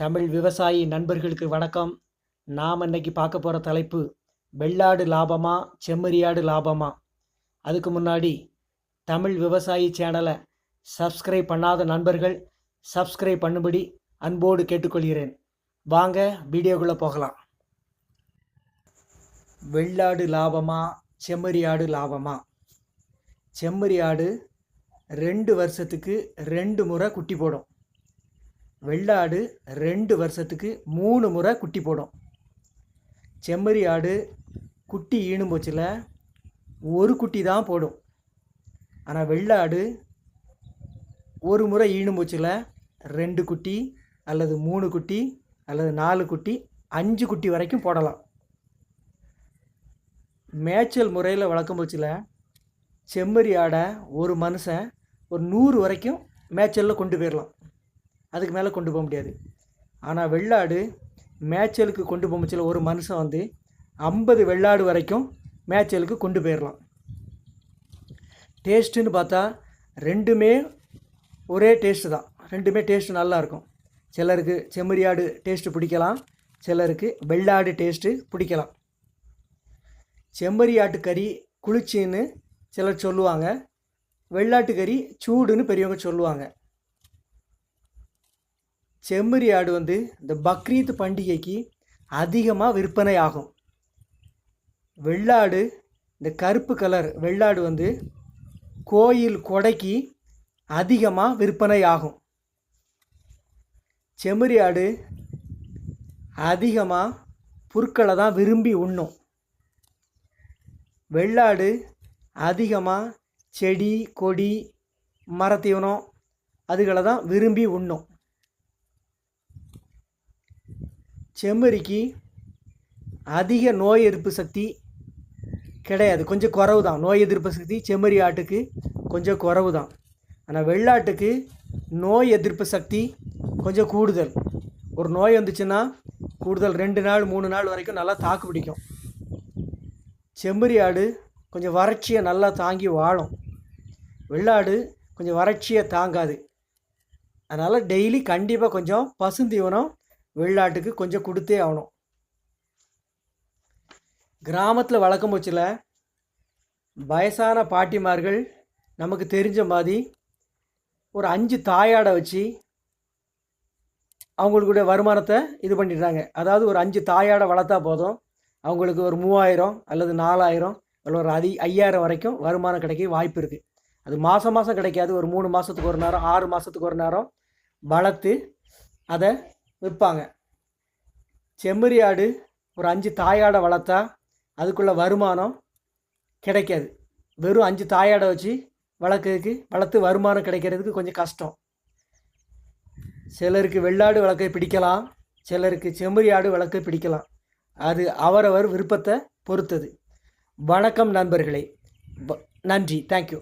தமிழ் விவசாயி நண்பர்களுக்கு வணக்கம். நாம் இன்னைக்கு பார்க்க போகிற தலைப்பு வெள்ளாடு லாபமா செம்மறியாடு லாபமா? அதுக்கு முன்னாடி தமிழ் விவசாயி சேனலை சப்ஸ்கிரைப் பண்ணாத நண்பர்கள் சப்ஸ்கிரைப் பண்ணும்படி அன்போடு கேட்டுக்கொள்கிறேன். வாங்க வீடியோக்குள்ளே போகலாம். வெள்ளாடு லாபமா செம்மறியாடு லாபமா? செம்மறியாடு ரெண்டு வருஷத்துக்கு ரெண்டு முறை குட்டி போடும். வெள்ளாடு ரெண்டு வருஷத்துக்கு மூணு முறை குட்டி போடும். செம்மறி ஆடு குட்டி ஈனும் போச்சில் ஒரு குட்டி தான் போடும். ஆனால் வெள்ளாடு ஒரு முறை ஈனும் போச்சில் ரெண்டு குட்டி அல்லது மூணு குட்டி அல்லது நாலு குட்டி அஞ்சு குட்டி வரைக்கும் போடலாம். மேய்ச்சல் முறையில் வளர்க்கும் போச்சில் செம்மறி ஆடை ஒரு மனுஷன் ஒரு நூறு வரைக்கும் மேய்ச்சலில் கொண்டு போயிடலாம் அதுக்கு மேலே கொண்டு போக முடியாது. ஆனால் வெள்ளாடு மேய்ச்சலுக்கு கொண்டு போச்சுல ஒரு மனுஷன் வந்து ஐம்பது வெள்ளாடு வரைக்கும் மேய்ச்சலுக்கு கொண்டு போயிடலாம் டேஸ்ட்டுன்னு பார்த்தா ரெண்டுமே ஒரே டேஸ்ட்டு தான். ரெண்டுமே டேஸ்ட்டு நல்லாயிருக்கும் சிலருக்கு செம்மறியாடு டேஸ்ட்டு பிடிக்கலாம். சிலருக்கு வெள்ளாடு டேஸ்ட்டு பிடிக்கலாம். செம்மறி கறி குளிர்ச்சின்னு சிலர் சொல்லுவாங்க. வெள்ளாட்டு கறி சூடுன்னு பெரியவங்க சொல்லுவாங்க. செம்மறி ஆடு வந்து இந்த பக்ரீத் பண்டிகைக்கு அதிகமாக விற்பனை ஆகும் வெள்ளாடு இந்த கருப்பு கலர் வெள்ளாடு வந்து கோயில் கொடைக்கு அதிகமாக விற்பனை ஆகும் செம்மறி ஆடு அதிகமாக புற்களை தான் விரும்பி உண்ணும். வெள்ளாடு அதிகமாக செடி கொடி மரத்தீவனம் அதுகளை தான் விரும்பி உண்ணும். செம்மறிக்கு அதிக நோய் எதிர்ப்பு சக்தி கிடையாது. கொஞ்சம் குறவு தான் நோய் எதிர்ப்பு சக்தி செம்மறி ஆட்டுக்கு கொஞ்சம் குறவு தான் ஆனால் வெள்ளாட்டுக்கு நோய் எதிர்ப்பு சக்தி கொஞ்சம் கூடுதல். ஒரு நோய் வந்துச்சுன்னா கூடுதல் ரெண்டு நாள் மூணு நாள் வரைக்கும் நல்லா தாக்கு பிடிக்கும். செம்மறி ஆடு கொஞ்சம் வறட்சியை நல்லா தாங்கி வாழும். வெள்ளாடு கொஞ்சம் வறட்சியை தாங்காது. அதனால் டெய்லி கண்டிப்பாக கொஞ்சம் பசுந்தீவனம் வெளிநாட்டுக்கு கொஞ்சம் கொடுத்தே ஆகணும். கிராமத்தில் வழக்கம் போச்சில் வயசான பாட்டிமார்கள் நமக்கு தெரிஞ்ச மாதிரி ஒரு அஞ்சு தாயாடை வச்சு அவங்களுடைய வருமானத்தை இது பண்ணிடுறாங்க அதாவது ஒரு அஞ்சு தாயாடை வளர்த்தா போதும். அவங்களுக்கு ஒரு மூவாயிரம் அல்லது நாலாயிரம் இல்லை ஒரு அதி ஐயாயிரம் வரைக்கும் வருமானம் கிடைக்க வாய்ப்பு இருக்குது அது மாதம் மாதம் கிடைக்காது. ஒரு மூணு மாதத்துக்கு ஒரு நேரம் ஆறு மாதத்துக்கு ஒரு நேரம் வளர்த்து அதை விற்பாங்க. செம்மறி ஆடு ஒரு அஞ்சு தாயாடை வளர்த்தா அதுக்குள்ள வருமானம் கிடைக்காது. வெறும் அஞ்சு தாயாடை வச்சு வளர்க்கறதுக்கு வளர்த்து வருமானம் கிடைக்கிறதுக்கு கொஞ்சம் கஷ்டம். சிலருக்கு வெள்ளாடு வளர்க்க பிடிக்கலாம். சிலருக்கு செம்மறி ஆடு வளர்க்க பிடிக்கலாம். அது அவரவர் விருப்பத்தை பொறுத்தது. வணக்கம் நண்பர்களே. நன்றி. தேங்க்யூ